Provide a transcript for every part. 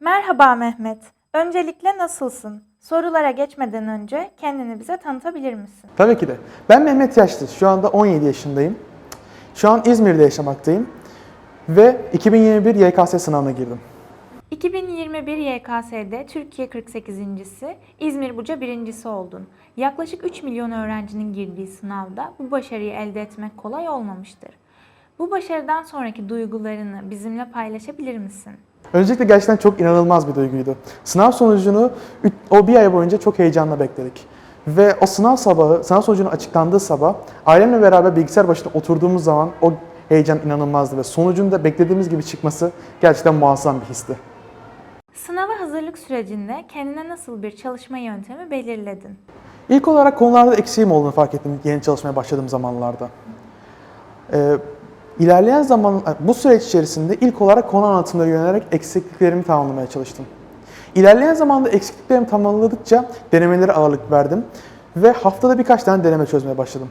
Merhaba Mehmet. Öncelikle nasılsın? Sorulara geçmeden önce kendini bize tanıtabilir misin? Tabii ki de. Ben Mehmet Yaşlı. Şu anda 17 yaşındayım. Şu an İzmir'de yaşamaktayım. Ve 2021 YKS sınavına girdim. 2021 YKS'de Türkiye 48.si, İzmir Buca birincisi oldun. Yaklaşık 3 milyon öğrencinin girdiği sınavda bu başarıyı elde etmek kolay olmamıştır. Bu başarıdan sonraki duygularını bizimle paylaşabilir misin? Öncelikle gerçekten çok inanılmaz bir duyguydu. Sınav sonucunu o bir ay boyunca çok heyecanla bekledik. Ve o sınav sabahı, sınav sonucunun açıklandığı sabah ailemle beraber bilgisayar başında oturduğumuz zaman o heyecan inanılmazdı ve sonucun da beklediğimiz gibi çıkması gerçekten muazzam bir histi. Sınava hazırlık sürecinde kendine nasıl bir çalışma yöntemi belirledin? İlk olarak konularda eksiğim olduğunu fark ettim yeni çalışmaya başladığım zamanlarda. Ee, ilerleyen zaman, bu süreç içerisinde ilk olarak konu anlatımına yönelerek eksikliklerimi tamamlamaya çalıştım. İlerleyen zamanda eksikliklerimi tamamladıkça denemelere ağırlık verdim ve haftada birkaç tane deneme çözmeye başladım.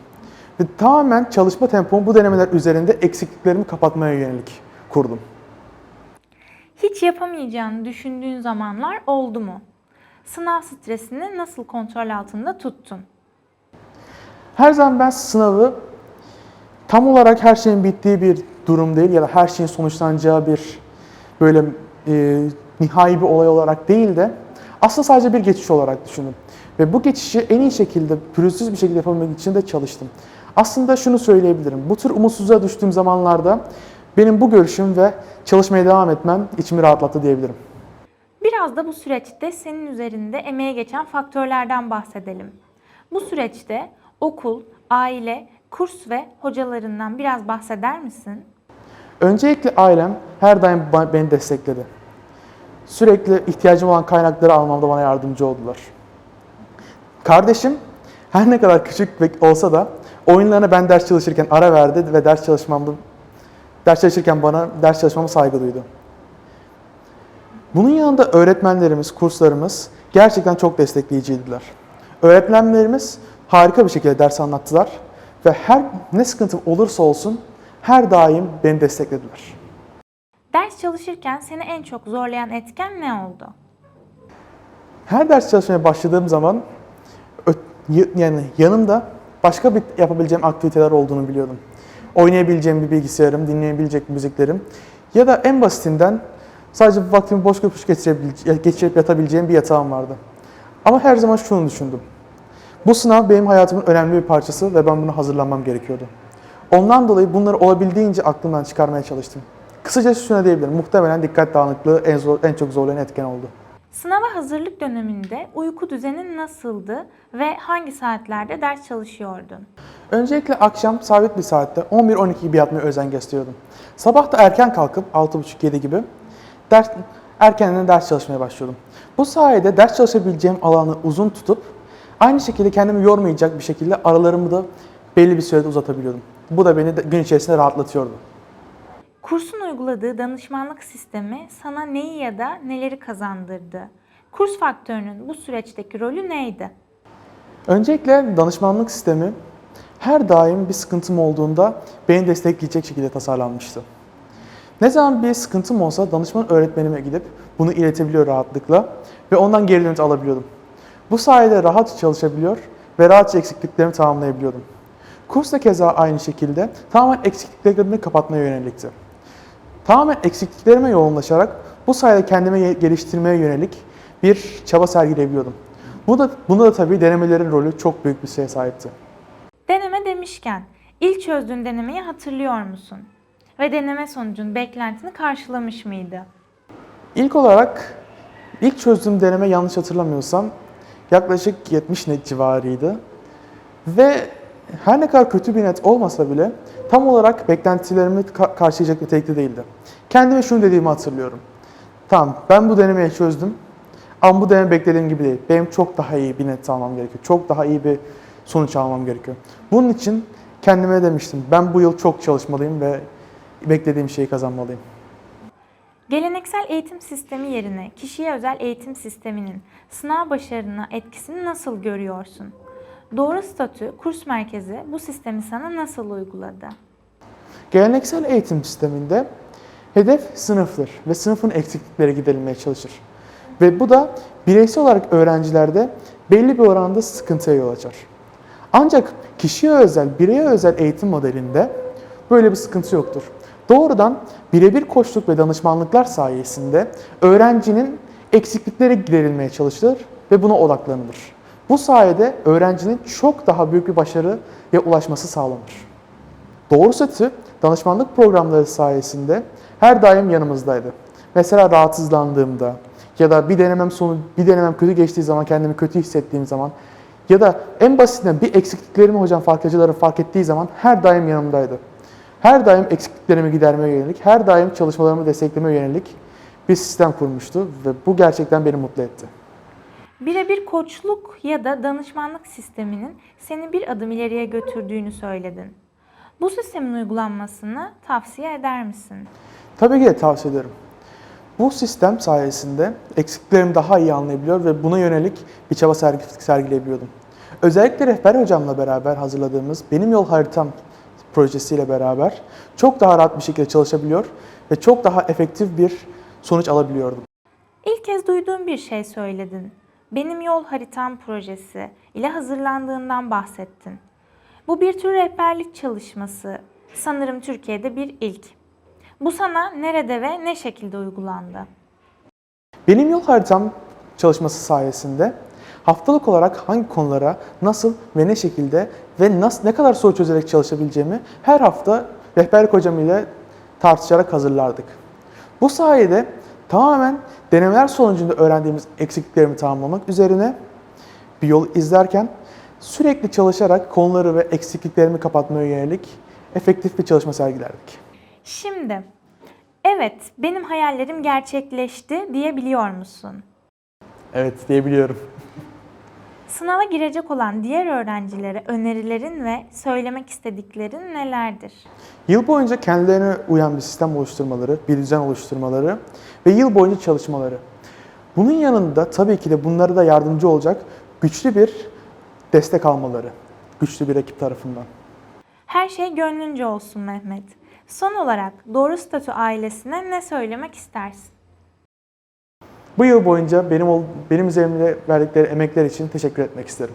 Ve tamamen çalışma tempomu bu denemeler üzerinde eksikliklerimi kapatmaya yönelik kurdum. Hiç yapamayacağını düşündüğün zamanlar oldu mu? Sınav stresini nasıl kontrol altında tuttun? Her zaman ben sınavı tam olarak her şeyin bittiği bir durum değil ya da her şeyin sonuçlanacağı bir böyle e, nihai bir olay olarak değil de aslında sadece bir geçiş olarak düşündüm. Ve bu geçişi en iyi şekilde, pürüzsüz bir şekilde yapabilmek için de çalıştım. Aslında şunu söyleyebilirim. Bu tür umutsuzluğa düştüğüm zamanlarda benim bu görüşüm ve çalışmaya devam etmem içimi rahatlattı diyebilirim. Biraz da bu süreçte senin üzerinde emeğe geçen faktörlerden bahsedelim. Bu süreçte okul, aile, kurs ve hocalarından biraz bahseder misin? Öncelikle ailem her daim beni destekledi. Sürekli ihtiyacım olan kaynakları almamda bana yardımcı oldular. Kardeşim her ne kadar küçük olsa da oyunlarına ben ders çalışırken ara verdi ve ders çalışmamda ders çalışırken bana ders çalışmama saygı duydu. Bunun yanında öğretmenlerimiz, kurslarımız gerçekten çok destekleyiciydiler. Öğretmenlerimiz harika bir şekilde ders anlattılar ve her ne sıkıntım olursa olsun her daim beni desteklediler. Ders çalışırken seni en çok zorlayan etken ne oldu? Her ders çalışmaya başladığım zaman yani yanımda başka bir yapabileceğim aktiviteler olduğunu biliyordum. Oynayabileceğim bir bilgisayarım, dinleyebilecek müziklerim ya da en basitinden sadece vaktimi boş köpüş geçirip yatabileceğim bir yatağım vardı. Ama her zaman şunu düşündüm. Bu sınav benim hayatımın önemli bir parçası ve ben buna hazırlanmam gerekiyordu. Ondan dolayı bunları olabildiğince aklımdan çıkarmaya çalıştım. Kısacası şuna diyebilirim. Muhtemelen dikkat dağınıklığı en, zor, en çok zorlayan etken oldu. Sınava hazırlık döneminde uyku düzenin nasıldı ve hangi saatlerde ders çalışıyordun? Öncelikle akşam sabit bir saatte 11-12 gibi yatmaya özen gösteriyordum. Sabah da erken kalkıp 6.30-7 gibi ders, erkenden ders çalışmaya başlıyordum. Bu sayede ders çalışabileceğim alanı uzun tutup aynı şekilde kendimi yormayacak bir şekilde aralarımı da belli bir sürede uzatabiliyordum. Bu da beni gün içerisinde rahatlatıyordu. Kursun uyguladığı danışmanlık sistemi sana neyi ya da neleri kazandırdı? Kurs faktörünün bu süreçteki rolü neydi? Öncelikle danışmanlık sistemi her daim bir sıkıntım olduğunda beni destekleyecek şekilde tasarlanmıştı. Ne zaman bir sıkıntım olsa danışman öğretmenime gidip bunu iletebiliyor rahatlıkla ve ondan geri dönüş alabiliyordum. Bu sayede rahat çalışabiliyor ve rahatça eksikliklerimi tamamlayabiliyordum. Kurs da keza aynı şekilde tamamen eksikliklerimi kapatmaya yönelikti. Tamamen eksikliklerime yoğunlaşarak bu sayede kendimi ye- geliştirmeye yönelik bir çaba sergileyebiliyordum. Bu da, bunda da tabii denemelerin rolü çok büyük bir şeye sahipti. Deneme demişken ilk çözdüğün denemeyi hatırlıyor musun? Ve deneme sonucun beklentini karşılamış mıydı? İlk olarak ilk çözdüğüm deneme yanlış hatırlamıyorsam yaklaşık 70 net civarıydı. Ve her ne kadar kötü bir net olmasa bile tam olarak beklentilerimi ka- karşılayacak nitelikte değildi. Kendime şunu dediğimi hatırlıyorum. Tamam ben bu denemeyi çözdüm ama bu deneme beklediğim gibi değil. Benim çok daha iyi bir net almam gerekiyor. Çok daha iyi bir sonuç almam gerekiyor. Bunun için kendime demiştim ben bu yıl çok çalışmalıyım ve beklediğim şeyi kazanmalıyım. Geleneksel eğitim sistemi yerine kişiye özel eğitim sisteminin sınav başarına etkisini nasıl görüyorsun? Doğru statü kurs merkezi bu sistemi sana nasıl uyguladı? Geleneksel eğitim sisteminde Hedef sınıftır ve sınıfın eksiklikleri giderilmeye çalışır. Ve bu da bireysel olarak öğrencilerde belli bir oranda sıkıntıya yol açar. Ancak kişiye özel, bireye özel eğitim modelinde böyle bir sıkıntı yoktur. Doğrudan birebir koçluk ve danışmanlıklar sayesinde öğrencinin eksiklikleri giderilmeye çalışılır ve buna odaklanılır. Bu sayede öğrencinin çok daha büyük bir başarıya ulaşması sağlanır. Doğru Set'i danışmanlık programları sayesinde her daim yanımızdaydı. Mesela rahatsızlandığımda ya da bir denemem sonu bir denemem kötü geçtiği zaman kendimi kötü hissettiğim zaman ya da en basitinden bir eksikliklerimi hocam farkacıları fark ettiği zaman her daim yanımdaydı. Her daim eksikliklerimi gidermeye yönelik, her daim çalışmalarımı desteklemeye yönelik bir sistem kurmuştu ve bu gerçekten beni mutlu etti. Birebir koçluk ya da danışmanlık sisteminin seni bir adım ileriye götürdüğünü söyledin. Bu sistemin uygulanmasını tavsiye eder misin? Tabii ki de tavsiye ederim. Bu sistem sayesinde eksiklerimi daha iyi anlayabiliyor ve buna yönelik bir çaba sergi- sergileyebiliyordum. Özellikle rehber hocamla beraber hazırladığımız Benim Yol Haritam projesiyle beraber çok daha rahat bir şekilde çalışabiliyor ve çok daha efektif bir sonuç alabiliyordum. İlk kez duyduğum bir şey söyledin. Benim Yol Haritam projesi ile hazırlandığından bahsettin. Bu bir tür rehberlik çalışması. Sanırım Türkiye'de bir ilk. Bu sana nerede ve ne şekilde uygulandı? Benim yol haritam çalışması sayesinde haftalık olarak hangi konulara nasıl ve ne şekilde ve nasıl ne kadar soru çözerek çalışabileceğimi her hafta rehberlik hocam ile tartışarak hazırlardık. Bu sayede tamamen denemeler sonucunda öğrendiğimiz eksikliklerimi tamamlamak üzerine bir yol izlerken sürekli çalışarak konuları ve eksikliklerimi kapatmaya yönelik efektif bir çalışma sergilerdik. Şimdi, evet benim hayallerim gerçekleşti diyebiliyor musun? Evet diyebiliyorum. Sınava girecek olan diğer öğrencilere önerilerin ve söylemek istediklerin nelerdir? Yıl boyunca kendilerine uyan bir sistem oluşturmaları, bir düzen oluşturmaları ve yıl boyunca çalışmaları. Bunun yanında tabii ki de bunlara da yardımcı olacak güçlü bir destek almaları, güçlü bir ekip tarafından. Her şey gönlünce olsun Mehmet. Son olarak Doğru Statü ailesine ne söylemek istersin? Bu yıl boyunca benim benim üzerimde verdikleri emekler için teşekkür etmek isterim.